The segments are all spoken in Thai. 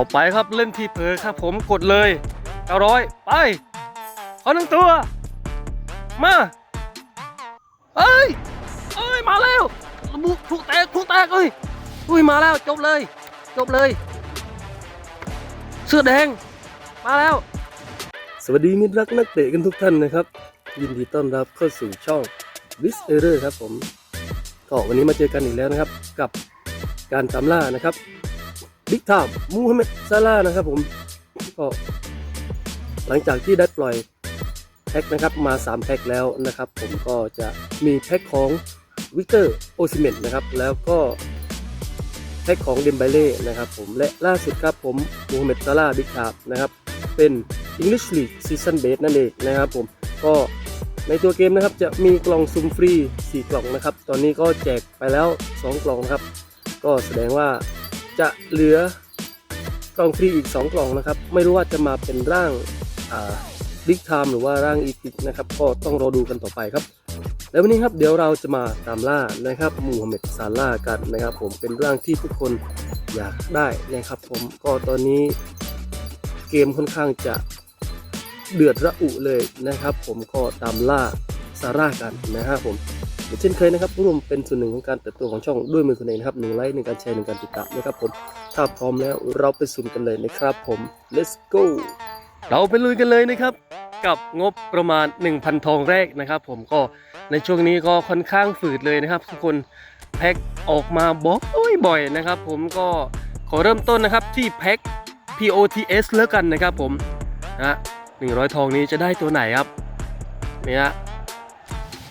ต่อไปครับเล่นทีเผลอครับผมกดเลย900ไปขอหนึ่งตัว มาเอ้ยเอ้ยมาแล้วบุกถูกแตกถูกแตกเอ้ยอุ้ยมาแล้วจบเลย จบเลย เสื้อแดง มาแล้ว สวัสดีมิตรรักนักเตะกันทุกท่านนะครับ ยินดีต้อนรับเข้าสู่ช่อง w i s e r o r ครับผมก็วันนี้มาเจอกันอีกแล้วนะครับ กับการตามล่านะครับ บิ๊กไทม์มูฮัมหมัดซาลานะครับผมก็หลังจากที่ได้ปล่อยแพ็คนะครับมา 3 แพ็คแล้วนะครับ ผมก็จะมีแพ็คของวิกเตอร์โอซิเมนนะครับ แล้วก็แพ็คของเดมไบเล่นะครับผมและล่าสุดครับผมมูฮัมหมัดซาลาบิ๊กไทม์นะครับ เป็น English League Season Base นั่นเองนะครับผมก็ในตัวเกมนะครับจะมีกล่องซุ่มฟรี 4 กล่องนะครับ ตอนนี้ก็แจกไปแล้ว 2 กล่องนะครับ ก็แสดงว่า จะเหลือกล่องฟรีอีก 2 กล่องนะครับ ไม่รู้ว่าจะมาเป็นร่างบิ๊กไทม์หรือว่าร่างอีพิกนะครับ ก็ต้องรอดูกันต่อไปครับ แล้ววันนี้ครับเดี๋ยวเราจะมาตามล่านะครับมูฮัมหมัดซาลากันนะครับ ผมเป็นร่างที่ทุกคนอยากได้นะครับ ผมก็ตอนนี้เกมค่อนข้างจะเดือดระอุเลยนะครับ ผมก็ตามล่าซาร่ากันนะครับผม เช่นเคยนะครับร่วมเป็นส่วนหนึ่งของการเติบโตของช่องด้วยมือคนเองนะครับหนึ่งไลค์หนึ่งการแชร์หนึ่งการติดตามนะครับผมถ้าพร้อมแล้วเราไปสุ่มกันเลยนะครับผม let's go เราไปลุยกันเลยนะครับ กับงบประมาณ 1,000 ทองแรกนะครับ ผมก็ในช่วงนี้ก็ค่อนข้างฝืดเลยนะครับ ทุกคนแพ็คออกมาบอกบ่อยนะครับ ผมก็ขอเริ่มต้นนะครับที่แพ็ค POTS แล้วกันนะครับผมนะหนึ่งร้อยทองนี้จะได้ตัวไหนครับเนี่ย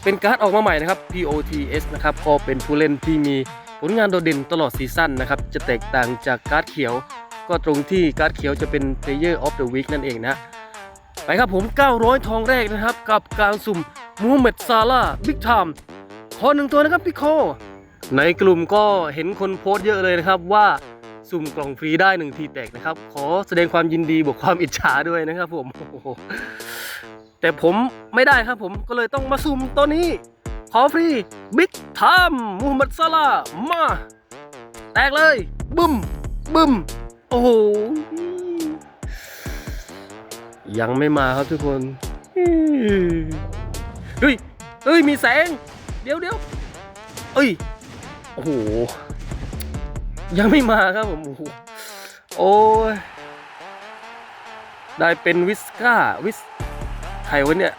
เป็นการ์ดออกมาใหม่นะครับ POTS นะครับก็เป็นผู้เล่นที่มีผลงานโดดเด่นตลอดซีซั่นนะครับ จะแตกต่างจากการ์ดเขียว ก็ตรงที่การ์ดเขียวจะเป็น Player of the Week นั่นเองนะ ไปครับผม 900 ทองแรกนะครับ กับการสุ่มมูฮัมหมัดซาลาบิ๊กไทม์ขอหนึ่งตัวนะครับพี่โค ในกลุ่มก็เห็นคนโพสต์เยอะเลยนะครับว่าสุ่มกล่องฟรีได้หนึ่งทีแตกนะครับ ขอแสดงความยินดีบวกความอิจฉาด้วยนะครับผมโอ้โห แต่ผมไม่ได้ครับผมก็เลยต้องมาสุ่มตัวนี้ ขอฟรีบิ๊กไทม์มูฮัมหมัดซาลามา แตกเลย บึ้ม บึ้ม โอ้โห ยังไม่มาครับทุกคนเฮ้ยเฮ้ย มีแสง เดี๋ยวเดี๋ยวเอ้ย โอ้โห ยังไม่มาครับผมโอ้ยได้เป็นวิสก้าวิส ใครวะเนี่ย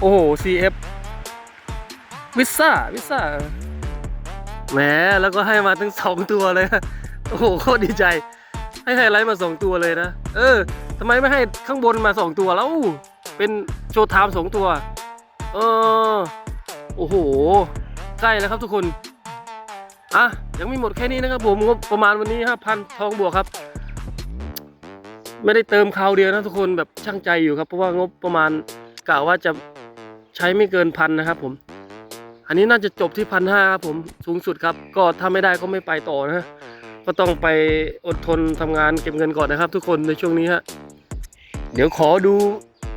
โอ้โห CF วิซ่าวิซ่าแหมแล้วก็ให้มาถึงสองตัวเลยนะโอ้โหโคตรดีใจ ให้ไฮไลท์มาสองตัวเลยนะ เออทำไมไม่ให้ข้างบนมาสองตัวแล้ว เป็นโชว์ไทม์สองตัว เออ โอ้โห ใกล้แล้วครับทุกคน อะ ยังไม่หมดแค่นี้นะครับผมงบประมาณวันนี้ห้าพันทองบวกครับ ไม่ได้เติมคราวเดียวนะทุกคนแบบช่างใจอยู่ครับ เพราะว่างบประมาณกะว่าจะใช้ไม่เกินพันนะครับผม อันนี้น่าจะจบที่พันห้าครับผมสูงสุดครับ ก็ถ้าไม่ได้ก็ไม่ไปต่อนะก็ต้องไปอดทนทำงานเก็บเงินก่อนนะครับ ทุกคนในช่วงนี้ฮะเดี๋ยวขอดู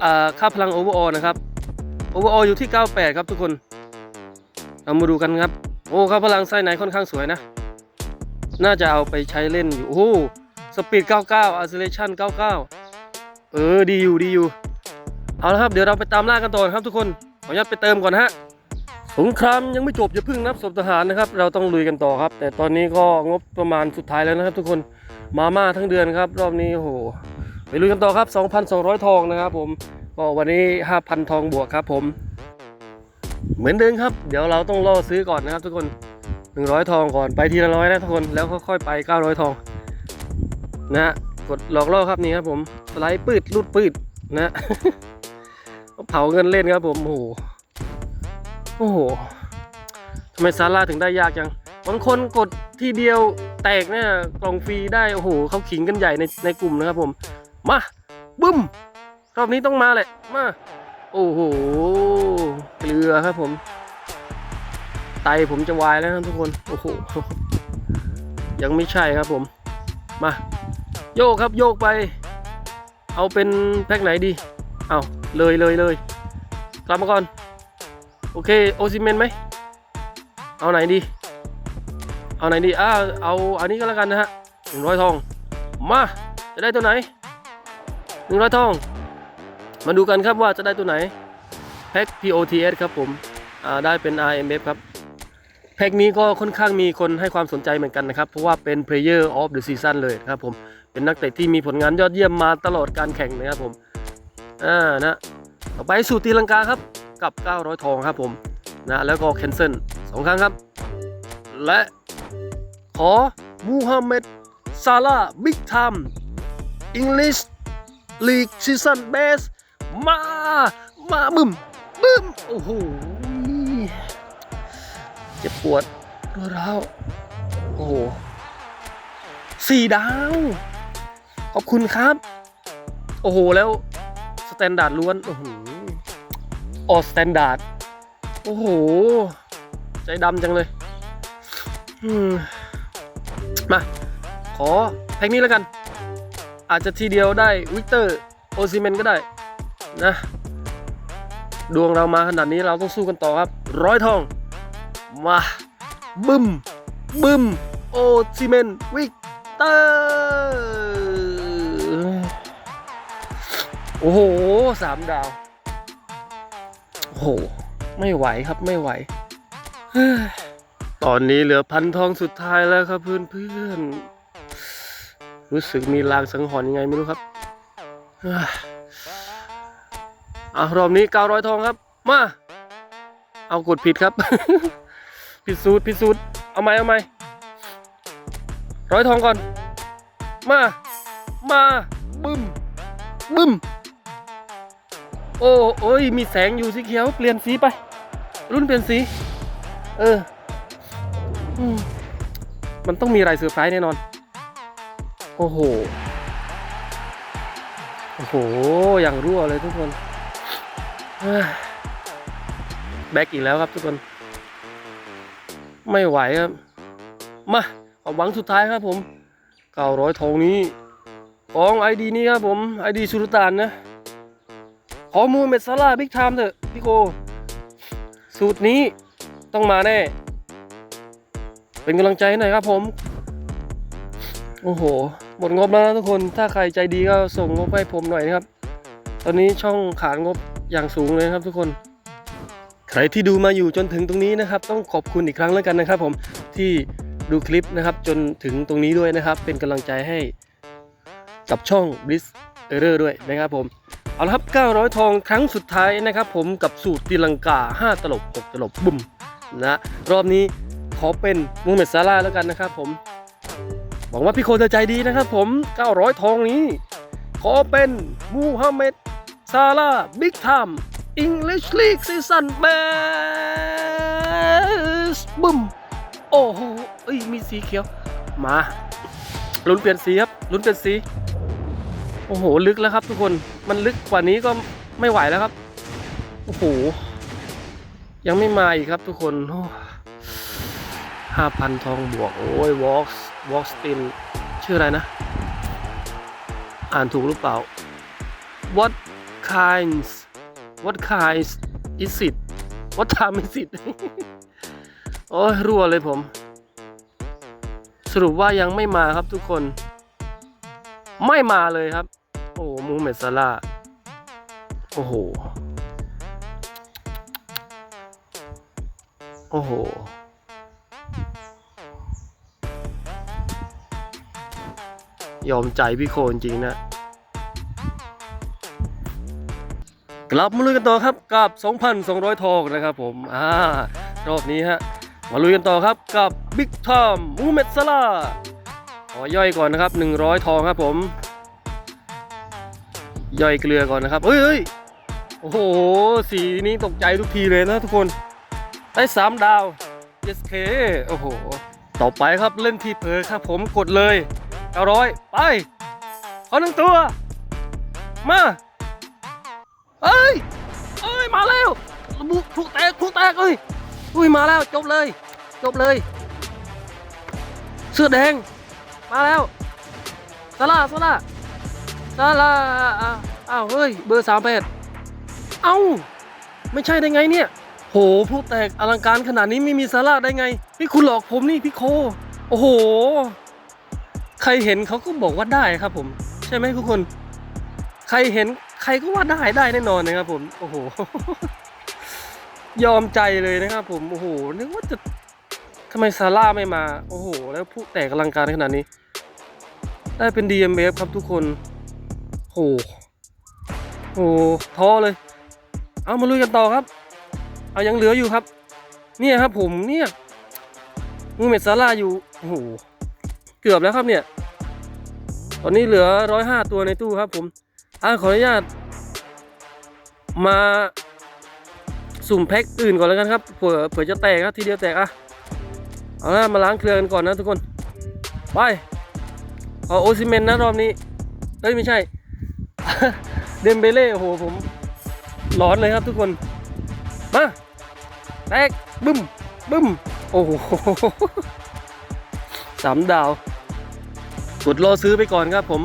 อ่าค่าพลังโอเวอร์ออนะครับโอเวอร์อออยู่ที่ 98 ครับทุกคนเรามาดูกันครับ โอ้ค่าพลังไส้ไหนค่อนข้างสวยนะ น่าจะเอาไปใช้เล่นอยู่โอ้ สปีด 99 acceleration 99 เออ ดีอยู่ ดีอยู่ เอาละครับ เดี๋ยวเราไปตามล่ากันต่อนะครับทุกคน ขออนุญาตไปเติมก่อนนะฮะ สงครามยังไม่จบอย่าเพิ่งนับศพทหารนะครับ เราต้องลุยกันต่อครับ แต่ตอนนี้ก็งบประมาณสุดท้ายแล้วนะครับ ทุกคน มาม่าทั้งเดือนครับ รอบนี้โอ้โห ไปลุยกันต่อครับ 2,200 ทองนะครับผม ก็วันนี้ 5,000 ทองบวกครับผม เหมือนเดิมครับ เดี๋ยวเราต้องล่อซื้อก่อนนะครับ ทุกคน 100 ทองก่อน ไปทีละร้อยนะทุกคน แล้วค่อยๆไป 900 ทอง นะ กดหลอกล่อครับนี่ครับผมสไลด์ปืดรูดปืดนะเผาเงินเล่นครับผมโอ้โหโอ้โหทำไมซาร่าถึงได้ยากจังบางคนกดทีเดียวแตกเนี่ยกล่องฟรีได้โอ้โหเขาขิงกันใหญ่ในในกลุ่มนะครับผม มาบึ้มรอบนี้ต้องมาแหละมาโอ้โหเกลือครับผม ไตผมจะวายแล้วนะทุกคน โอ้โห ยังไม่ใช่ครับผม มา โยกครับโยกไป เอาเป็นแพ็คไหนดี เอาเลยเลยเลยกลับมาก่อน โอเคโอซิเมนไหม เอาไหนดี เอาไหนดีอ้าวเอาอันนี้ก็แล้วกันนะฮะหนึ่งร้อยทอง มาจะได้ตัวไหนหนึ่งร้อยทอง มาดูกันครับว่าจะได้ตัวไหนแพ็ค POTS ครับผมอ่าได้เป็น RMF ครับแพ็คนี้ก็ค่อนข้างมีคนให้ความสนใจเหมือนกันนะครับ เพราะว่าเป็น Player of the Season เลยครับผม เป็นนักเตะที่มีผลงานยอดเยี่ยมมาตลอดการแข่งนะครับผมอ่านะต่อไปสู่ตีลังกาครับกับ 900 ทองครับผมนะแล้วก็แคนเซิลสองครั้งครับ และขอมูฮัมหมัดซาลาบิ๊กไทม์อังกฤษลีกซีซั่นเบสมา มาบึมบึมโอ้โหเจ็บปวดรวดร้าวโอ้โหสี่ดาว ขอบคุณครับ โอ้โห แล้วสแตนดาร์ดล้วน โอ้โหออสแตนดาร์ด โอ้โห ใจดำจังเลยมมา ขอแพ็กนี้แล้วกัน อาจจะทีเดียวได้วิกเตอร์โอซิเมนก็ได้ นะ ดวงเรามาขนาดนี้เราต้องสู้กันต่อครับ ร้อยทอง มาบึ้มบึ้มโอซิเมนวิกเตอร์ อ้โหสามดาว โอ้โห ไม่ไหวครับไม่ไหว ตอนนี้เหลือพันทองสุดท้ายแล้วครับเพื่อนเพื่อนๆรู้สึกมีลางสังหรณ์ยังไงไม่รู้ครับเอะรอบนี้900ทองครับ มา เอากดผิดครับ ผิดสูตรผิดสูตร เอาไหมเอาไหมร้อยทองก่อน มา มา บึ้มบึ้ม โอ้โอ้ยมีแสงอยู่สีเขียวเปลี่ยนสีไป รุ่นเปลี่ยนสี เอออมมันต้องมีอะไรเซอร์ไพรส์แน่นอน โอ้โห โอ้โห อย่างรั่วเลยทุกคนแบกอีกแล้วครับทุกคน ไม่ไหวครับ มาความหวังสุดท้ายครับผม900ทองนี้ ของไอดีนี้ครับผมไอดีสุลต่านนะ ขอมูเมดซาลาบิ๊กไทม์เถอะพี่โก สูตรนี้ต้องมาแน่ เป็นกำลังใจให้หน่อยครับผม โอ้โห หมดงบแล้วนะทุกคน ถ้าใครใจดีก็ส่งงบให้ผมหน่อยนะครับ ตอนนี้ช่องขาดงบอย่างสูงเลยนะครับทุกคน ใครที่ดูมาอยู่จนถึงตรงนี้นะครับ ต้องขอบคุณอีกครั้งแล้วกันนะครับ ผมที่ดูคลิปนะครับ จนถึงตรงนี้ด้วยนะครับ เป็นกำลังใจให้กับช่อง b l i s e r r o r ด้วยนะครับผม เอาละครับ 900 ทองครั้งสุดท้ายนะครับ ผมกับสูตรตีลังกา 5 ตลบ 6 ตลบบุ้มนะรอบนี้ขอเป็นมูเมดซาลาแล้วกันนะครับผมหวังว่าพี่โคจะใจดีนะครับผม 900 ทองนี้ ขอเป็นมูฮัมเมดซาลาบิ๊กไทม์อังกฤษลีกซีซั่นเบสบุ้มโอ้โหเอ้ยมีสีเขียว มาลุ้นเปลี่ยนสีครับลุ้นเปลี่ยนสี โอ้โห ลึกแล้วครับทุกคน มันลึกกว่านี้ก็ไม่ไหวแล้วครับ โอ้โห ยังไม่มาอีกครับทุกคนห้าพันทองบวก โอ้ยวอล์กวอล์กสตินชื่ออะไรนะ อ่านถูกหรือเปล่า What kinds What kinds is it What time is it โอ้ยรั่วเลยผม สรุปว่ายังไม่มาครับทุกคน ไม่มาเลยครับ มูเมซาลาโอ้โห โอ้โห ยอมใจพี่โคจริงนะ กลับมาลุยกันต่อครับกับ 2,200 ทองนะครับผม อ่ารอบนี้ฮะ มาลุยกันต่อครับกับบิ๊กทอมมูเมซาลาขอย่อยก่อนนะครับ 100 ทองครับผม ย่อยเกลือก่อนนะครับเฮ้ยโอ้โห สีนี้ตกใจทุกทีเลยนะทุกคน ได้ 3 ดาว SK โอ้โห ต่อไปครับเล่นที่เพอครับผมกดเลย900ไปขอหนึ่งตัว มาเอ้ยเอ้ย มาแล้วบุถูกแตกถูกแตกเอ้ยอุ้ยมาแล้วจบเลย จบเลย เสื้อแดง มาแล้วซาร่าซาร่า ซาลาอ้าวอ้าวเฮ้ย เบอร์สามแปดเอ้า ไม่ใช่ได้ไงเนี่ย โหพลุแตกอลังการขนาดนี้ไม่มีซาร่าได้ไง นี่คุณหลอกผมนี่พี่โค โอ้โหขรเห็นเขาก็บอกว่าได้ครับผม ใช่ไหมทุกคน ใครเห็นใครก็ว่าได้ได้แน่นอนนะครับผม โอ้โห ยอมใจเลยนะครับผม โอ้โห นึกว่าจะทำไมซาร่าไม่มา โอ้โห แล้วผู้แตกอลังการขนาดนี้ ได้เป็น DMF ครับทุกคน หโอ้โหท้อเลย เอามาลุยกันต่อครับ เอายังเหลืออยู่ครับ เนี่ยครับผมเนี่ยมูเมดซาร่าอยู่โอ้โหเกือบแล้วครับเนี่ย ตอนนี้เหลือร้อยห้าตัวในตู้ครับผมอ่าขออนุญาต มาสุ่มแพ็คอื่นก่อนแล้วกันครับเผื่อเผื่อจะแตกครับทีเดียวแตกอะเอาละมาล้างเครื่องกันก่อนนะทุกคน ไปเอาโอซิเมนนะรอบนี้เอ้ยไม่ใช่ เดมเบเล่โอ้โหผมร้อนเลยครับทุกคน มาแตกบึ้มบึ้มโอ้โหสามดาว กดรอซื้อไปก่อนครับผม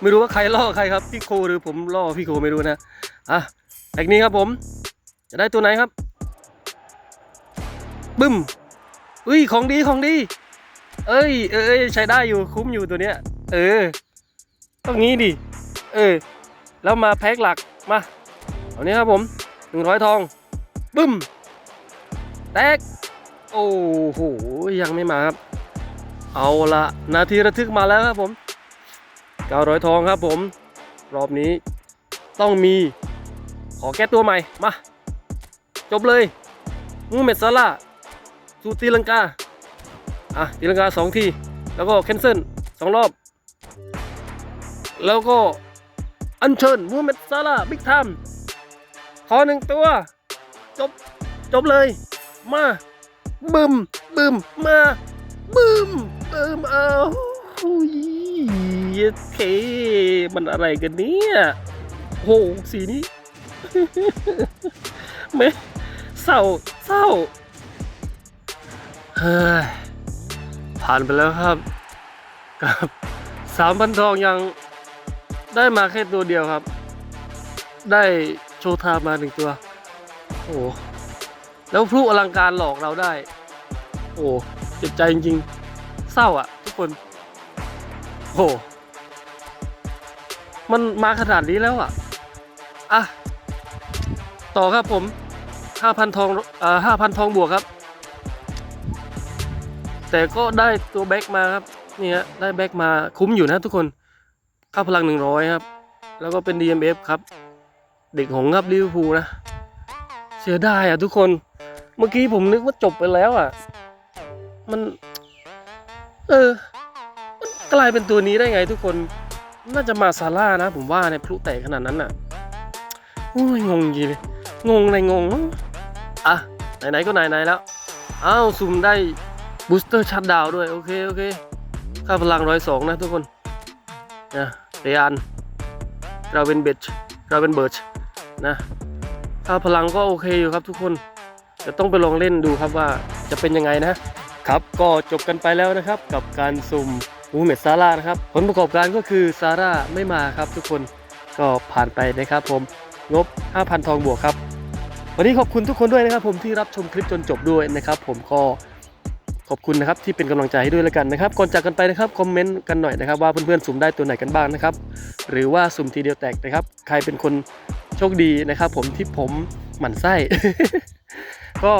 ไม่รู้ว่าใครล่อใครครับ พี่โคหรือผมล่อพี่โคไม่รู้นะอะแพ็กนี้ครับผม จะได้ตัวไหนครับ บึ้มอุ้ยของดีของดี เอ้ยเอ้ยใช้ได้อยู่คุ้มอยู่ตัวเนี้ย เออต้องงี้ดิ เออแล้วมาแพ็คหลักมาเอานี้ครับผมหนึ่งร้อยทองบึ้มแตกโอ้โหยังไม่มาครับ เอาละนาทีระทึกมาแล้วครับผม900ทองครับผม รอบนี้ต้องมีขอแก้ตัวใหม่มา จบเลยมูเมดซาร่าสูตีลังกาอะตีลังกาสองที แล้วก็แคนเซิลสองรอบ แล้วก็ อัญเชิญมูเมดซาร่าบิ๊กไทม์ขอหนึ่งตัว จบ จบเลย มาบึมบึมมาบึมบึมเอาหุยเค มันอะไรกันเนี่ยโหสีนี้ไม่เศร้าเศร้าเฮ้ยผ่านไปแล้วครับ กับสามพันทองยัง ได้มาแค่ตัวเดียวครับ ได้โชว์ทามาหนึ่งตัว โอ้โหแล้วพลุอลังการหลอกเราได้ โอ้เจ็บใจจริงๆ เศร้าอะทุกคน โอ้มันมาขนาดนี้แล้วอะอะ ต่อครับผมห้าพันทองอ่าห้าพันทองบวกครับ แต่ก็ได้ตัวแบ็กมาครับ นี่ฮะได้แบ็กมาคุ้มอยู่นะทุกคน ค่าพลังหนึ่งร้อยครับ แล้วก็เป็น DMF ครับ เด็กหงครับลิเวอร์พูลนะ เสียดายอะทุกคน เมื่อกี้ผมนึกว่าจบไปแล้วอะ มัน เออ มันกลายเป็นตัวนี้ได้ไงทุกคน น่าจะมาซาร่านะ ผมว่าเนี่ยพลุแตกขนาดนั้นอะ โอ้ยงงจริงเลย งงในงง อะ ไหนๆก็ไหนๆแล้ว อ้าวซุ่มได้บูสเตอร์ชัดดาวด้วย โอเค โอเค ค่าพลังร้อยสองนะทุกคนนะ เรียนเราเป็นเบชเราเป็นเบิร์ชนะค่าพลังก็โอเคอยู่ครับทุกคนจะต้องไปลองเล่นดูครับว่าจะเป็นยังไงนะครับก็จบกันไปแล้วนะครับ กับการสุ่มมูเมดซาร่านะครับ ผลประกอบการก็คือซาร่าไม่มาครับทุกคนก็ผ่านไปนะครับผมงบ 5,000 ทองบวกครับ วันนี้ขอบคุณทุกคนด้วยนะครับผมที่รับชมคลิปจนจบด้วยนะครับผมก็ ขอบคุณนะครับที่เป็นกำลังใจให้ด้วยแล้วกันนะครับ ก่อนจากกันไปนะครับคอมเมนต์กันหน่อยนะครับว่าเพื่อนๆสุ่มได้ตัวไหนกันบ้างนะครับ หรือว่าสุ่มทีเดียวแตกนะครับ ใครเป็นคนโชคดีนะครับ ผมที่ผมหมั่นไส้ก็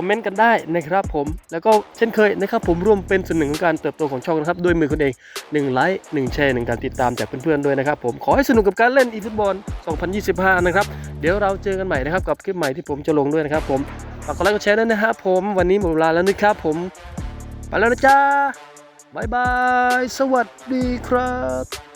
คอมเมนต์กันได้นะครับผม แล้วก็เช่นเคยนะครับผมร่วมเป็นส่วนหนึ่งของการเติบโตของช่องนะครับด้วยมือคุณเอง1ไลค์1แชร์1การติดตามจากเพื่อนๆด้วยนะครับผมขอให้สนุกกับการเล่นอีฟุตบอล 2025 นะครับ เดี๋ยวเราเจอกันใหม่นะครับกับคลิปใหม่ที่ผมจะลงด้วยนะครับผมฝากกดไลค์กดแชร์ด้วยนะครับผมวันนี้หมดเวลาแล้วนะครับผมไปแล้วนะจ๊ะบายบาย สวัสดีครับ